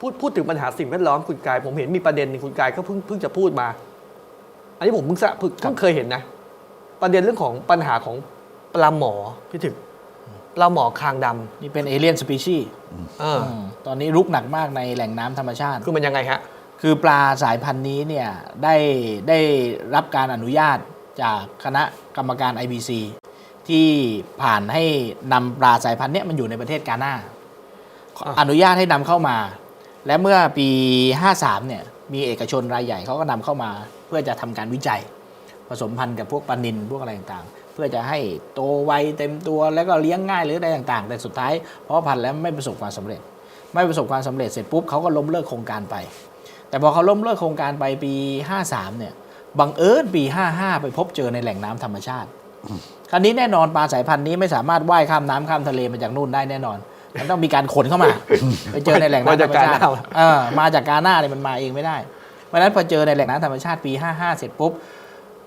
พูดพูดถึงปัญหาสิ่งแวดล้อมคุณกาย ผมเห็นมีประเด็นหนึงคุณกายก็เพิ่งเพิ่งจะพูดมา อันนี้ผมเพิ่งทราบเพิ่งเพิ่งเคยเห็นนะ ประเด็นเรื่องของปัญหาของปลาหมอพี่ถึกปลาหมอคางดนี่เป็นเอเลียนสปีชีำเออตอนนี้รุกหนักมากในแหล่งน้ำธรรมชาติ คือมันยังไงฮะ คือปลาสายพันธุ์นี้เนี่ยได้ได้รับการอนุญาตจากคณะกรรมการ IBC ที่ผ่านให้นำปลาสายพันธุ์เนี้ยมันอยู่ในประเทศกาหน้าอะอนุญาตให้นำเข้ามา และเมื่อปี 53 เนี่ยมีเอกชนรายใหญ่เขาก็นำเข้ามาเพื่อจะทำการวิจัย ผสมพันธุ์กับพวกปลานินพวกอะไรต่างๆ เพื่อจะให้โตไวเต็มตัวแล้วก็เลี้ยงง่ายหรืออะไรต่างๆ แต่สุดท้ายเพราะพันธุ์แล้วไม่ประสบความสำเร็จ ไม่ประสบความสำเร็จเสร็จปุ๊บเขาก็ล้มเลิกโครงการไป แต่พอเขาล้มเลิกโครงการไปปี 53 เนี่ยบังเอิญปี 55 ไปพบเจอในแหล่งน้ำธรรมชาติคราวนี้แน่นอนปลาสายพันธุ์นี้ไม่สามารถว่ายข้ามน้ำข้ามทะเลมาจากนู่นได้แน่นอน มันต้องมีการขนเข้ามา ไปเจอในแหล่งน้ำธรรมชาติมาจากกาหน้าเออมาจากกาหน้าเนี่ยมันมาเองไม่ได้ เพราะฉะนั้นพอเจอในแหล่งน้ำธรรมชาติปี 55 เสร็จปุ๊บ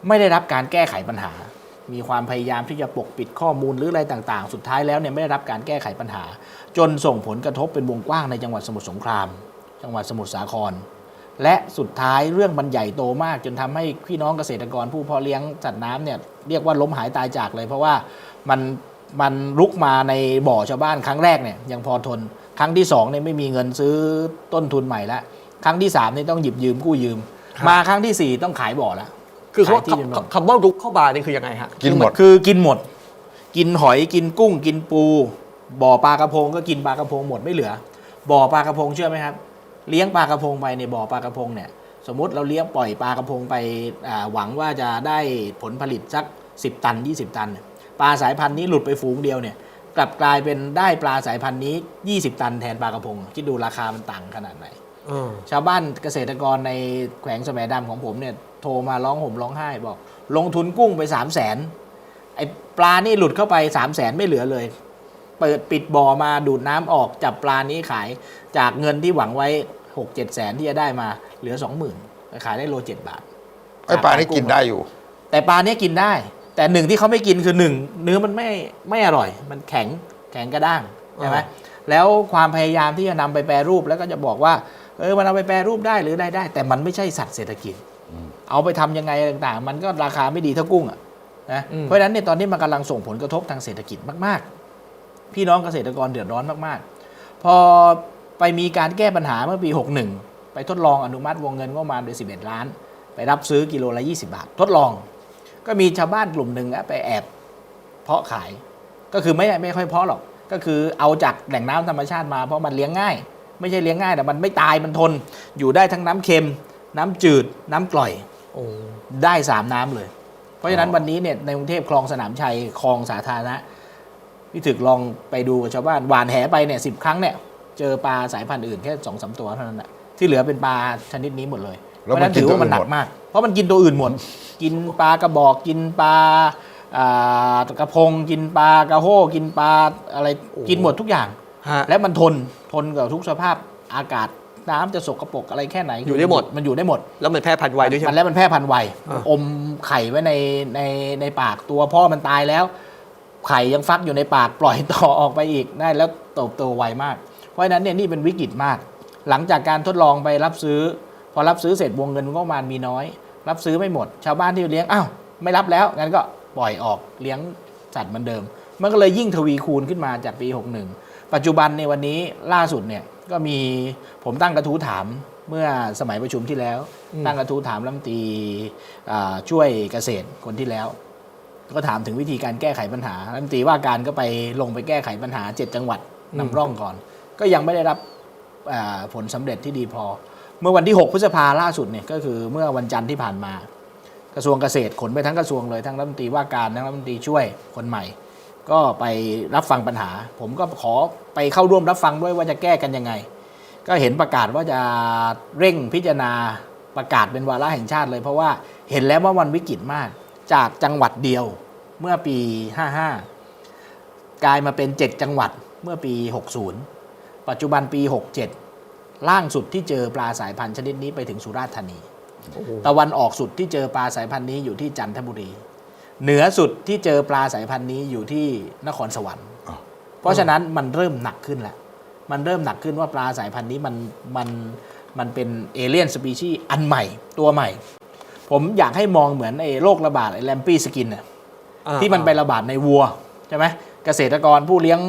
ไม่ได้รับการแก้ไขปัญหา มีความพยายามที่จะปกปิดข้อมูลหรืออะไรต่าง ๆ สุดท้ายแล้วเนี่ยไม่ได้รับการแก้ไขปัญหา จนส่งผลกระทบเป็นวงกว้างในจังหวัดสมุทรสงคราม จังหวัดสมุทรสาคร และสุดท้ายเรื่องมันใหญ่โตมาก จนทำให้พี่น้องเกษตรกรผู้เพาะเลี้ยงสัตว์น้ำเนี่ยเรียกว่าล้มหายตายจากเลย เพราะว่ามัน มันลุกมาในบ่อชาวบ้านครั้งแรกเนี่ยยังพอทน ครั้งที่สองเนี่ยไม่มีเงินซื้อต้นทุนใหม่ละครั้งที่สามเนี่ยต้องหยิบยืมกู้ยืมครับมาครั้งที่สี่ต้องขายบ่อละคือเขาขายที่ดินหมดคำว่ารุกเข้าบานี่คือยังไงฮะกินหมดคือกินหมด กินหอยกินกุ้งกินปู บ่อปลากระพงก็กินปลากระพงหมดไม่เหลือ บ่อปลากระพงเชื่อไหมครับ เลี้ยงปลากระพงไปในบ่อปลากระพงเนี่ยสมมุติเราเลี้ยงปล่อยปลากระพงไปอ่าหวังว่าจะได้ผลผลิตสัก 10 ตัน 20 ตันเนี่ย ปลาสายพันธุ์นี้หลุดไปฝูงเดียวเนี่ยกลับกลายเป็นได้ปลาสายพันธุ์นี้ 20 ตันแทนปลากระพง คิดดูราคามันต่างขนาดไหนเออชาวบ้านเกษตรกรในแขวงสมดำของผมเนี่ยโทรมาร้องห่มร้องไห้บอก ลงทุนกุ้งไปสามแสนไอปลานี่หลุดเข้าไปสามแสนไม่เหลือเลย เปิดปิดบ่อมาดูดน้ำออกจับปลานี้ขายจากเงินที่หวังไว้หกเจ็ดแสนที่จะได้มาเหลือสองหมื่นขายได้โลเจ็ดบาทไอ้ปลานี่กินได้อยู่ แต่ปลาเนี้ยกินได้ แต่หนึ่งที่เขาไม่กินคือหนึ่งเนื้อมันไม่ไม่อร่อย มันแข็งแข็งกระด้างใช่ไหมอ่าแล้วความพยายามที่จะนำไปแปรรูปแล้วก็จะบอกว่าเออมันเอาไปแปรรูปได้หรือได้ได้ แต่มันไม่ใช่สัตว์เศรษฐกิจ เอาไปทำยังไงต่างๆ มันก็ราคาไม่ดีเท่ากุ้งอะนะอืมเพราะฉะนั้นเนี่ยตอนนี้มันกำลังส่งผลกระทบทางเศรษฐกิจมาก ๆ พี่น้องเกษตรกรเดือดร้อนมากๆ พอไปมีการแก้ปัญหาเมื่อปี 61 ไปทดลองอนุมัติวงเงินงบประมาณไป11 ล้าน ไปรับซื้อกิโลละ 20 บาท ทดลอง ก็มีชาวบ้านกลุ่มหนึ่งอะไปแอบเพาะขาย ก็คือไม่ไม่ค่อยเพาะหรอก ก็คือเอาจากแหล่งน้ำธรรมชาติมาเพราะมันเลี้ยงง่าย ไม่ใช่เลี้ยงง่ายแต่มันไม่ตายมันทน อยู่ได้ทั้งน้ำเค็ม น้ำจืด น้ำกร่อยโอ้ได้สามน้ำเลย เพราะฉะนั้นอ๋อวันนี้เนี่ยในกรุงเทพคลองสนามชัยคลองสาธารณะพี่ถึกลองไปดูกับชาวบ้านหวานแหไปเนี่ยสิบครั้งเนี่ยเจอปลาสายพันธุ์อื่นแค่สองสามตัวเท่านั้นแหละที่เหลือเป็นปลาชนิดนี้หมดเลย เพแล้วราะฉะมันั้นนกินถือตัวว่าอื่มันนหนัหมกดมาก เพราะมันกินตัวอื่นหมด กินปลากระบอกกินปลาอ่ากระพงกินปลากระโห้กินปลาอะไรกินหมดทุกอย่าง ฮะ และมันทนทนกับทุกสภาพอากาศน้ำจะสกปรกอะไรแค่ไหนอยู่ได้หมด มันอยู่ได้หมด แล้วมันแพร่พันธุ์ไวด้วยใช่ไหมัมนแล้วมันแพร่พันธุ์ไวอ่า อมไข่ไว้ในในในปากตัวพ่อมันตายแล้ว ไข่ยังฟักอยู่ในปากปล่อยต่อ ออกไปอีกได้แล้วโตโตไวมาก เพราะฉะนั้นเนี่ยนี่เป็นวิกฤตมาก หลังจากการทดลองไปรับซื้อพ อรับซื้อเสร็จวงเงินก็ประมาณมีน้อย รับซื้อไม่หมด ชาวบ้านที่เลี้ยงอ้าวไม่รับแล้วงั้นก็ปล่อยออกเลี้ยงสัตว์เหมือนเดิม มันก็เลยยิ่งทวีคูณขึ้นมาจากปี 61 ปัจจุบันในวันนี้ล่าสุดเนี่ยก็มีผมตั้งกระทู้ถามเมื่อสมัยประชุมที่แล้วอืมตั้งกระทู้ถามรัฐมนตรีอ่าช่วยเกษตรคนที่แล้ว ก็ถามถึงวิธีการแก้ไขปัญหารัฐมนตรีว่าการก็ไปลงไปแก้ไขปัญหา 7 จังหวัดนำร่องก่อน ก็ยังไม่ได้รับอ่าผลสำเร็จที่ดีพอ เมื่อวันที่ 6 พฤษภาล่าสุดเนี่ยก็คือเมื่อวันจันทร์ที่ผ่านมา กระทรวงเกษตรขนไปทั้งกระทรวงเลยทั้งรัฐมนตรีว่าการทั้งรัฐมนตรีช่วยคนใหม่ ก็ไปรับฟังปัญหา ผมก็ขอไปเข้าร่วมรับฟังด้วยว่าจะแก้กันยังไง ก็เห็นประกาศว่าจะเร่งพิจารณาประกาศเป็นวาระแห่งชาติเลย เพราะว่าเห็นแล้วว่ามันวิกฤตมาก จากจังหวัดเดียวเมื่อปี 55 กลายมาเป็น 7 จังหวัดเมื่อปี 60 ปัจจุบันปี 67 ล่างสุดที่เจอปลาสายพันธุ์ชนิดนี้ไปถึงสุราษฎร์ธานีโอ้โหตะวันออกสุดที่เจอปลาสายพันธุ์นี้อยู่ที่จันทบุรี เหนือสุดที่เจอปลาสายพันธุ์นี้อยู่ที่นครสวรรค์อ้าวเพราะฉะนั้นมันเริ่มหนักขึ้นแล้ว มันเริ่มหนักขึ้นว่าปลาสายพันธุ์นี้มันมันมันเป็นเอเลียนสปีชีส์อันใหม่ตัวใหม่ ผมอยากให้มองเหมือนไอ้โรคระบาดไอ้แลมปี้สกินน่ะอ่าที่มันไประบาดในวัวใช่ไหมเกษตรกรผู้เลี้ยง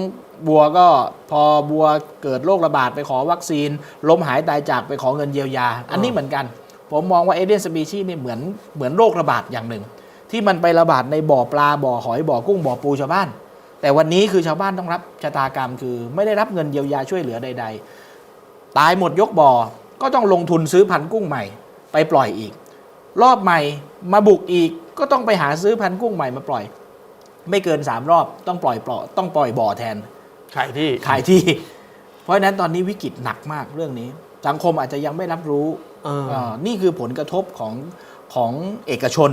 วัวก็พอวัวเกิดโรคระบาดไปขอวัคซีนล้มหายตายจากไปขอเงินเยียวยา อันนี้เหมือนกัน ผมมองว่าเอเดนสปีชีนี่เหมือนเหมือนโรคระบาดอย่างหนึ่ง ที่มันไประบาดในบ่อปลาบ่อหอยบ่อกุ้งบ่อปูชาวบ้าน แต่วันนี้คือชาวบ้านต้องรับชะตากรรมคือไม่ได้รับเงินเยียวยาช่วยเหลือใด ๆ ตายหมดยกบ่อก็ต้องลงทุนซื้อพันธุ์กุ้งใหม่ ไปปล่อยอีก รอบใหม่มาบุกอีกก็ต้องไปหาซื้อพันธุ์กุ้งใหม่มาปล่อย ไม่เกิน 3 รอบต้องปล่อยปล่อยต้องปล่อยบ่อแทน ขายที่ ขายที่ เพราะฉะนั้นตอนนี้วิกฤตหนักมากเรื่องนี้ สังคมอาจจะยังไม่รับรู้เออเอ่อนี่คือผลกระทบของของเอกชน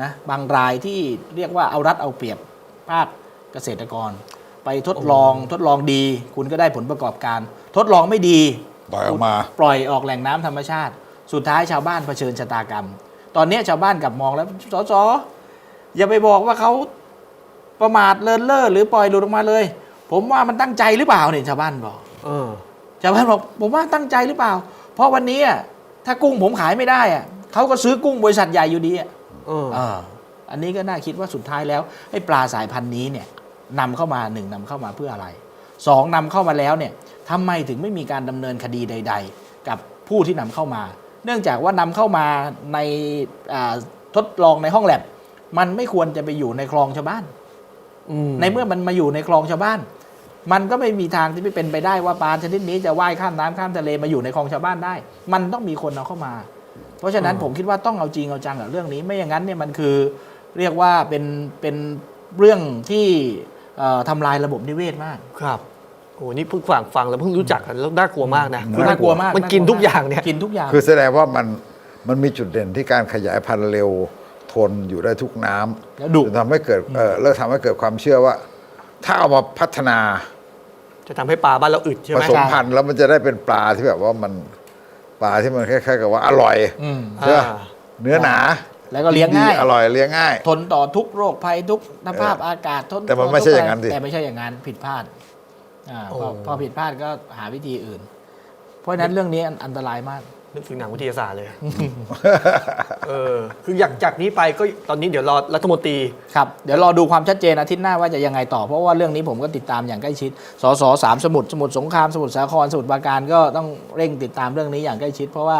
นะบางรายที่เรียกว่าเอารัดเอาเปรียบภาคเกษตรกร ไปทดลองทดลองดี คุณก็ได้ผลประกอบการ ทดลองไม่ดี ปล่อยออกมา ปล่อยออกแหล่งน้ำธรรมชาติ สุดท้ายชาวบ้านเผชิญชะตากรรม ตอนนี้ชาวบ้านกลับมองแล้วสสอย่าไปบอกว่าเขาประมาทเลินเล่อหรือปล่อยหลุดออกมาเลย ผมว่ามันตั้งใจหรือเปล่าเนี่ยชาวบ้านบอกเออชาวบ้านบอกผมว่าตั้งใจหรือเปล่า เพราะวันนี้อะถ้ากุ้งผมขายไม่ได้อะเขาก็ซื้อกุ้งบริษัทใหญ่อยู่ดีอะเออเอออันนี้ก็น่าคิดว่าสุดท้ายแล้วไอ้ปลาสายพันธุ์นี้เนี่ยนำเข้ามาหนึ่งนำเข้ามาเพื่ออะไรสองนำเข้ามาแล้วเนี่ยทำไมถึงไม่มีการดำเนินคดีใด ๆ กับผู้ที่นำเข้ามา เนื่องจากว่านำเข้ามาในอ่าทดลองในห้องแลบมันไม่ควรจะไปอยู่ในคลองชาวบ้านอืมในเมื่อมันมาอยู่ในคลองชาวบ้าน มันก็ไม่มีทางที่ไม่เป็นไปได้ว่าปลาชนิดนี้จะว่ายข้ามน้ำข้ามทะเลมาอยู่ในคลองชาวบ้านได้ มันต้องมีคนเอาเข้ามา เพราะฉะนั้นผมคิดว่าต้องเอาจริงเอาจังกับเรื่องนี้ไม่อย่างนั้นเนี่ยมันคือเรียกว่าเป็นเป็นเรื่องที่เอ่อทำลายระบบนิเวศมากครับโอ้นี่เพิ่งฟังฟังแล้วเพิ่งรู้จักกันแล้วน่ากลัวมากนะน่าน่ากลัวมากมันกินทุกอย่างเนี่ยกินทุกอย่าง คือแสดงว่ามันมันมีจุดเด่นที่การขยายพันธุ์เร็วทนอยู่ได้ทุกน้ำแล้วดุจะทำให้เกิดเออเลิกทำให้เกิดความเชื่อว่า ถ้าเอามาพัฒนาจะทำให้ปลาบ้านเราอึดใช่ผไหมสมพันธุ์แล้วมันจะได้เป็นปลาที่แบบว่ามันปลาที่มันคล้ายๆกับว่าอร่อยอืม ใช่ปะอ่าเนื้อหนาแล้วก็เลี้ยงง่าย ดีอร่อยเลี้ยงง่าย ทนต่อทุกโรคภัยทุกสภาพอากาศทนแต่มันต่ไม่ใช่ทุกอย่างนั้นสิ แต่ไม่ใช่อย่างนั้นผิดพลาดอ่าพอโอ้ พอผิดพลาดก็หาวิธีอื่น เพราะฉะนั้นเรื่องนี้อันอันตรายมาก นึกถึงหนังวิทยาศาสตร์เลย เออ คืออยากจากนี้ไปก็ตอนนี้เดี๋ยวรอรัฐมนตรี ครับ เดี๋ยวรอดูความชัดเจนอาทิตย์หน้าว่าจะยังไงต่อ เพราะว่าเรื่องนี้ผมก็ติดตามอย่างใกล้ชิด สสสามสมุทรสมุทรสงครามสมุทรสาครสมุทรปราการก็ต้องเร่งติดตามเรื่องนี้อย่างใกล้ชิด เพราะว่า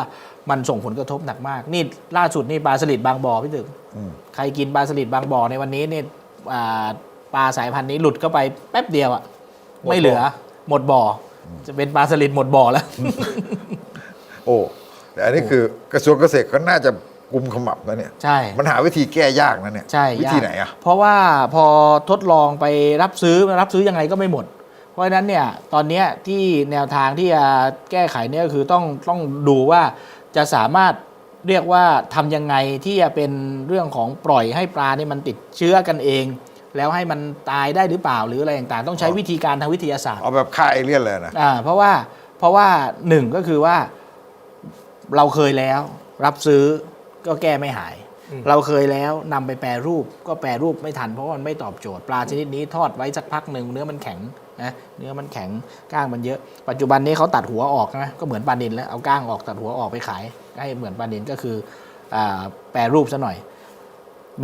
มันส่งผลกระทบหนักมาก นี่ล่าสุดนี่ปลาสลิดบางบ่อพี่ตึกอืมใครกินปลาสลิดบางบ่อในวันนี้เนี่ยอ่าปลาสายพันธุ์นี้หลุดเข้าไปแป๊บเดียวอะหมดบ่อไม่เหลือ หมดบ่ออจะเป็นปลาสลิดหมดบ่อแล้ว โอ้ แต่อันนี้คือกระทรวงเกษตรก็น่าจะกุมขมับนะเนี่ยใช่ มันหาวิธีแก้ยากนะเนี่ยใช่วิธียากไหนอะเพราะว่าพอทดลองไปรับซื้อรับซื้อยังไงก็ไม่หมด เพราะฉะนั้นเนี่ยตอนเนี้ยที่แนวทางที่จะแก้ไขเนี่ยก็คือต้องต้องดูว่าจะสามารถเรียกว่าทำยังไงที่จะเป็นเรื่องของปล่อยให้ปลานี่มันติดเชื้อกันเอง แล้วให้มันตายได้หรือเปล่าหรืออะไรต่างๆ ต้องใช้อ๋อวิธีการทางวิทยาศาสตร์เอาแบบฆ่าเอเลี่ยนเลยนะอ่าเพราะว่าเพราะว่าหนึ่งก็คือว่า เราเคยแล้ว รับซื้อก็แก้ไม่หายอืมเราเคยแล้วนำไปแปรรูปก็แปรรูปไม่ทันเพราะว่ามันไม่ตอบโจทย์ปลาชนิดนี้ทอดไว้สักพักหนึ่งเนื้อมันแข็งนะเนื้อมันแข็งก้างมันเยอะ ปัจจุบันนี้เขาตัดหัวออกนะก็เหมือนปลานินแล้วเอาก้างออกตัดหัวออกไปขาย ให้เหมือนปลานินก็คืออาแปรรูปซะหน่อย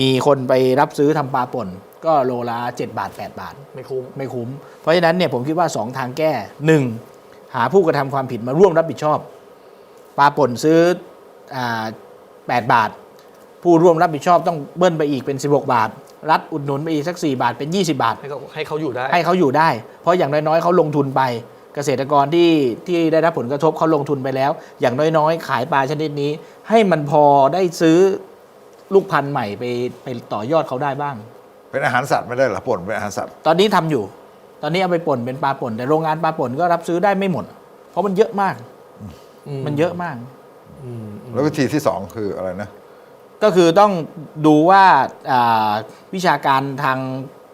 มีคนไปรับซื้อทำปลาป่นก็โลละ7บาท 8 บาท ไม่คุ้มไม่คุ้ม เพราะฉะนั้นเนี่ยผมคิดว่า 2 ทางแก้ 1. หาผู้กระทำความผิดมาร่วมรับผิดชอบ ปลาป่นซื้ออา8บาท ผู้ร่วมรับผิดชอบต้องเบิ้ลไปอีกเป็น 16 บาท รัฐอุดหนุนไปอีกสัก 4 บาทเป็น 20 บาท ให้เขาให้เขาอยู่ได้ ให้เขาอยู่ได้ เพราะอย่างน้อยๆเขาลงทุนไป เกษตรกรที่ที่ได้รับผลกระทบเขาลงทุนไปแล้ว อย่างน้อยๆ ขายปลาชนิดนี้ ให้มันพอได้ซื้อลูกพันธุ์ใหม่ไปไปต่อยอดเขาได้บ้าง เป็นอาหารสัตว์ไม่ได้เหรอป่นเป็นอาหารสัตว์ ตอนนี้ทำอยู่ ตอนนี้เอาไปป่นเป็นปลาป่นแต่โรงงานปลาป่นก็รับซื้อได้ไม่หมด เพราะมันเยอะมาก มันเยอะมากอืมแล้ววิธีที่สองคืออะไรนะ ก็คือต้องดูว่าอ่าวิชาการทาง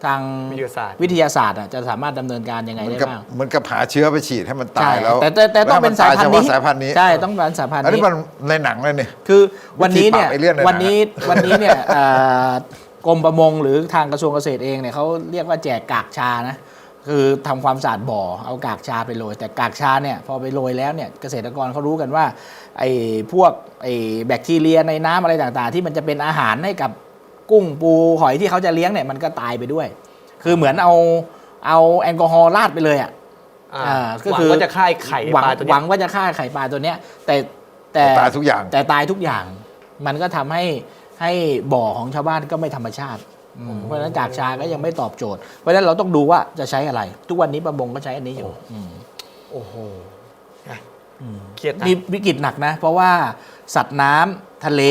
ทางวิทยาศาสตร์วิทยาศาสตร์อะจะสามารถดำเนินการยังไงเหมือนได้กับบ้างเหมือนกับหาเชื้อไปฉีดให้มันตาใช่ยแล้วแต่แต่แต่ต้องเป็นสายพันธุ์นี้แล้วให้มัตเฉพะสายพันธุ์นี้ใช่ต้องเป็นสายพันธุ์อันนี้นี้มันในหนังเลยเนี่ยคือวันนี้เนี่ยวิธีปราบเอเลี่ยนเลยนะวันนี้วันนี้เนี่ยอ่ากรมประมงหรือทางกระทรวงเกษตรเองเนี่ยเขาเรียกว่าแจกกากชานะ คือทำความสะอาดบ่อเอากากชาไปโรย แต่กากชาเนี่ยพอไปโรยแล้วเนี่ยเกษตรกรเขารู้กันว่าไอ้พวกไอ้แบคทีเรียในน้ำอะไรต่างๆ ที่มันจะเป็นอาหารให้กับกุ้งปูหอยที่เขาจะเลี้ยงเนี่ยมันก็ตายไปด้วย คือเหมือนเอาเอาแอลกอฮอล์ราดไปเลยอะอ่าอ่าก็หวังคือว่าจะฆ่าไอ้ไข่หวังปลาตัวหเนี้วัยงว่าจะฆ่าไข่ปลาตัวเนี้ยแต่แต่แต่ตายทุกอย่างแต่ตายทุกอย่าง มันก็ทำให้ให้บ่อของชาวบ้านก็ไม่ธรรมชาติอืม เพราะฉะนั้นกากชาก็ยังไม่ตอบโจทย์ เพราะฉะนั้นเราต้องดูว่าจะใช้อะไร ทุกวันนี้ประมงก็ใช้อันนี้อยู่อืมโอ้โหนะเครียดนะนี่วิกฤตหนักนะ เพราะว่าสัตว์น้ำทะเล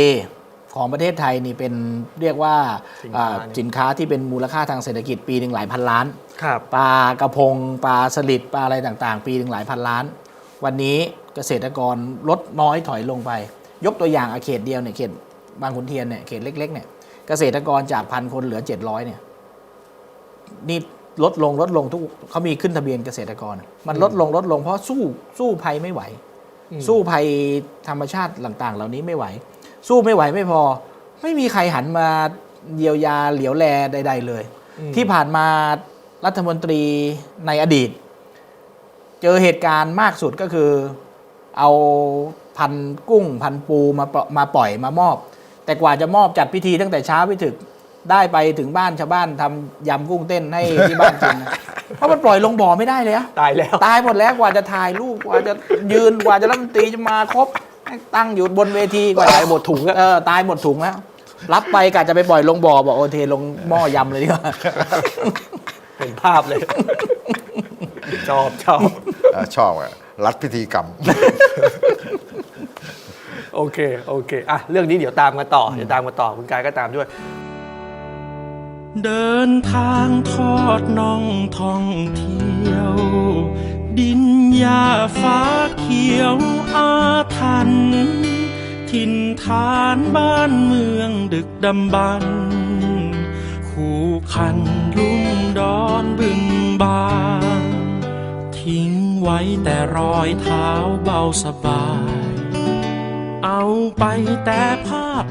ของประเทศไทยนี่เป็นเรียกว่าสินอ่าค้าเนี่ยสินค้าที่เป็นมูลค่าทางเศรษฐกิจปีหนึ่งหลายพันล้านครับปลากระพงปลาสลิดปลาอะไรต่างๆ ปีหนึ่งหลายพันล้าน วันนี้เกษตรกรลดน้อยถอยลงไป ยกตัวอย่างอาเขตเดียวเนี่ยเขตบางขุนเทียนเนี่ยเขตเล็กๆเนี่ย เกษตรกรจากพันคนเหลือ 700เนี่ยนี่ลดลงลดลงทุกเขามีขึ้นทะเบียนเกษตรกร มันลดลงลดลงเพราะสู้สู้ภัยไม่ไหวอืมสู้ภัยธรรมชาติต่างๆ เหล่านี้ไม่ไหว สู้ไม่ไหวไม่พอ ไม่มีใครหันมาเยียวยาเหลียวแลใด ๆ เลยอืมที่ผ่านมารัฐมนตรีในอดีต เจอเหตุการณ์มากสุดก็คือ เอาพันกุ้งพันปูมาปล่อยมาปล่อยมามอบ แต่กว่าจะมอบจัดพิธีตั้งแต่เช้าไปถึงได้ไปถึงบ้านชาวบ้านทำยำกุ้งเต้นให้ที่บ้านกินนะเพราะมันปล่อยลงบ่อไม่ได้เลยอะตายแล้ว ตายหมดแล้วกว่าจะถ่ายรูปกว่าจะยืนกว่าจะรัฐมนตรีจะมาครบตั้งอยู่บนเวทีกว่าจะตายหมดถุงอะ เออตายหมดถุงแล้วรับไปกะจะไปปล่อยลงบ่อบอกโอเทลงหม้อยำเลยดีกว่าเห็นภาพเลย ชอบชอบอ่าชอบอะรัดพิธีกรรม โอเค โอเคอะเรื่องนี้เดี๋ยวตามกันต่อ เดี๋ยวตามกันต่อ คุณกายก็ตามด้วย เดินทางทอดน่องท่องเที่ยว ดินหญ้าฟ้าเขียวอาถรรพ์ถิ่นฐานบ้านเมืองดึกดำบรรพ์คู่คันลุ่มดอนบึงบางทิ้งไว้แต่รอยเท้าเบาสบาย เอาไปแต่ภาพ